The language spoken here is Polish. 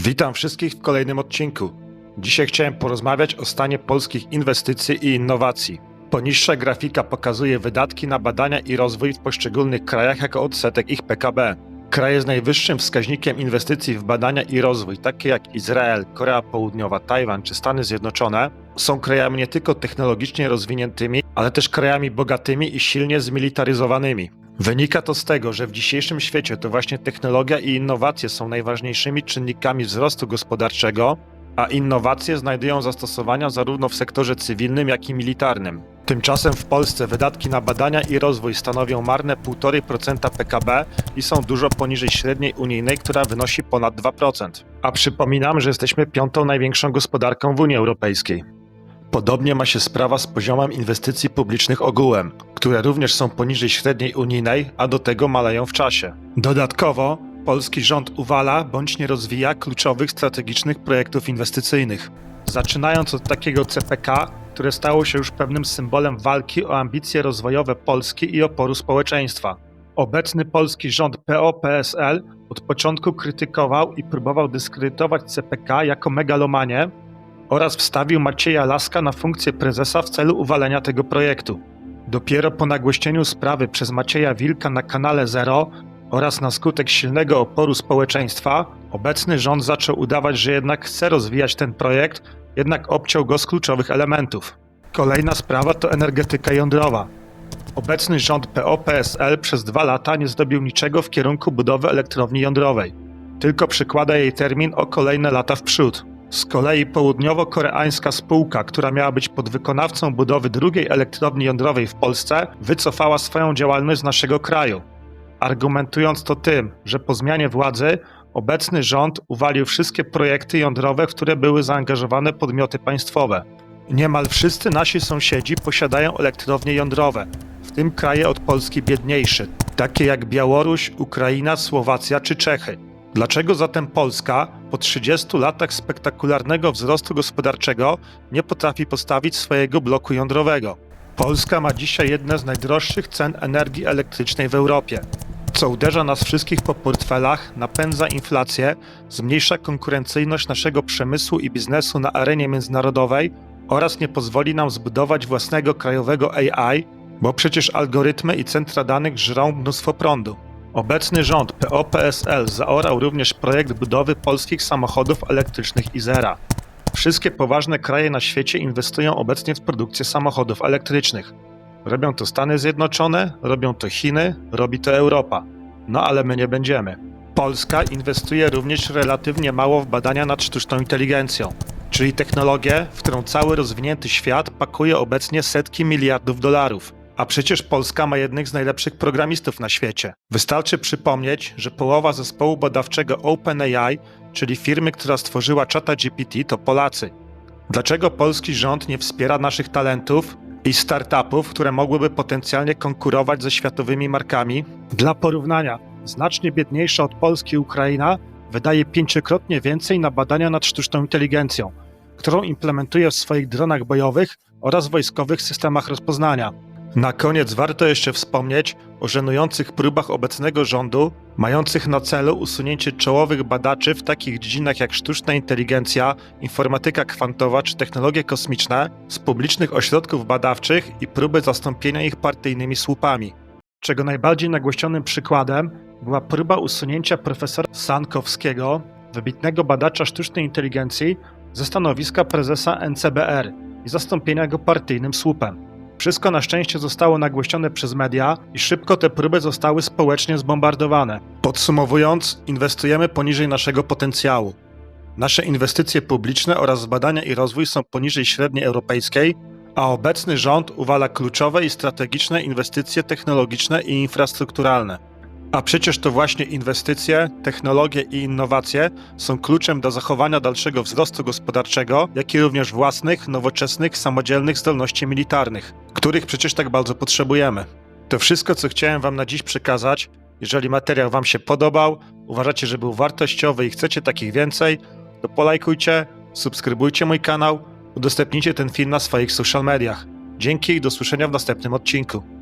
Witam wszystkich w kolejnym odcinku. Dzisiaj chciałem porozmawiać o stanie polskich inwestycji i innowacji. Poniższa grafika pokazuje wydatki na badania i rozwój w poszczególnych krajach jako odsetek ich PKB. Kraje z najwyższym wskaźnikiem inwestycji w badania i rozwój, takie jak Izrael, Korea Południowa, Tajwan czy Stany Zjednoczone, są krajami nie tylko technologicznie rozwiniętymi, ale też krajami bogatymi i silnie zmilitaryzowanymi. Wynika to z tego, że w dzisiejszym świecie to właśnie technologia i innowacje są najważniejszymi czynnikami wzrostu gospodarczego, a innowacje znajdują zastosowania zarówno w sektorze cywilnym, jak i militarnym. Tymczasem w Polsce wydatki na badania i rozwój stanowią marne 1,5% PKB i są dużo poniżej średniej unijnej, która wynosi ponad 2%. A przypominam, że jesteśmy piątą największą gospodarką w Unii Europejskiej. Podobnie ma się sprawa z poziomem inwestycji publicznych ogółem, które również są poniżej średniej unijnej, a do tego maleją w czasie. Dodatkowo polski rząd uwala bądź nie rozwija kluczowych strategicznych projektów inwestycyjnych. Zaczynając od takiego CPK, które stało się już pewnym symbolem walki o ambicje rozwojowe Polski i oporu społeczeństwa. Obecny polski rząd PO-PSL od początku krytykował i próbował dyskredytować CPK jako megalomanię, oraz wstawił Macieja Laska na funkcję prezesa w celu uwalenia tego projektu. Dopiero po nagłośnieniu sprawy przez Macieja Wilka na kanale Zero oraz na skutek silnego oporu społeczeństwa, obecny rząd zaczął udawać, że jednak chce rozwijać ten projekt, jednak obciął go z kluczowych elementów. Kolejna sprawa to energetyka jądrowa. Obecny rząd PO-PSL przez dwa lata nie zdobił niczego w kierunku budowy elektrowni jądrowej, tylko przykłada jej termin o kolejne lata w przód. Z kolei południowo-koreańska spółka, która miała być podwykonawcą budowy drugiej elektrowni jądrowej w Polsce, wycofała swoją działalność z naszego kraju. Argumentując to tym, że po zmianie władzy obecny rząd uwalił wszystkie projekty jądrowe, w które były zaangażowane podmioty państwowe. Niemal wszyscy nasi sąsiedzi posiadają elektrownie jądrowe, w tym kraje od Polski biedniejsze, takie jak Białoruś, Ukraina, Słowacja czy Czechy. Dlaczego zatem Polska po 30 latach spektakularnego wzrostu gospodarczego nie potrafi postawić swojego bloku jądrowego? Polska ma dzisiaj jedne z najdroższych cen energii elektrycznej w Europie, co uderza nas wszystkich po portfelach, napędza inflację, zmniejsza konkurencyjność naszego przemysłu i biznesu na arenie międzynarodowej oraz nie pozwoli nam zbudować własnego krajowego AI, bo przecież algorytmy i centra danych żrą mnóstwo prądu. Obecny rząd PO-PSL zaorał również projekt budowy polskich samochodów elektrycznych Izera. Wszystkie poważne kraje na świecie inwestują obecnie w produkcję samochodów elektrycznych. Robią to Stany Zjednoczone, robią to Chiny, robi to Europa. No ale my nie będziemy. Polska inwestuje również relatywnie mało w badania nad sztuczną inteligencją, czyli technologię, w którą cały rozwinięty świat pakuje obecnie setki miliardów dolarów. A przecież Polska ma jednych z najlepszych programistów na świecie. Wystarczy przypomnieć, że połowa zespołu badawczego OpenAI, czyli firmy, która stworzyła czata GPT, to Polacy. Dlaczego polski rząd nie wspiera naszych talentów i startupów, które mogłyby potencjalnie konkurować ze światowymi markami? Dla porównania, znacznie biedniejsza od Polski Ukraina wydaje pięciokrotnie więcej na badania nad sztuczną inteligencją, którą implementuje w swoich dronach bojowych oraz wojskowych systemach rozpoznania. Na koniec warto jeszcze wspomnieć o żenujących próbach obecnego rządu, mających na celu usunięcie czołowych badaczy w takich dziedzinach jak sztuczna inteligencja, informatyka kwantowa czy technologie kosmiczne z publicznych ośrodków badawczych i próby zastąpienia ich partyjnymi słupami. Czego najbardziej nagłośnionym przykładem była próba usunięcia profesora Sankowskiego, wybitnego badacza sztucznej inteligencji, ze stanowiska prezesa NCBR i zastąpienia go partyjnym słupem. Wszystko na szczęście zostało nagłośnione przez media i szybko te próby zostały społecznie zbombardowane. Podsumowując, inwestujemy poniżej naszego potencjału. Nasze inwestycje publiczne oraz badania i rozwój są poniżej średniej europejskiej, a obecny rząd uwala kluczowe i strategiczne inwestycje technologiczne i infrastrukturalne. A przecież to właśnie inwestycje, technologie i innowacje są kluczem do zachowania dalszego wzrostu gospodarczego, jak i również własnych, nowoczesnych, samodzielnych zdolności militarnych, których przecież tak bardzo potrzebujemy. To wszystko, co chciałem Wam na dziś przekazać. Jeżeli materiał Wam się podobał, uważacie, że był wartościowy i chcecie takich więcej, to polajkujcie, subskrybujcie mój kanał, udostępnijcie ten film na swoich social mediach. Dzięki i do słyszenia w następnym odcinku.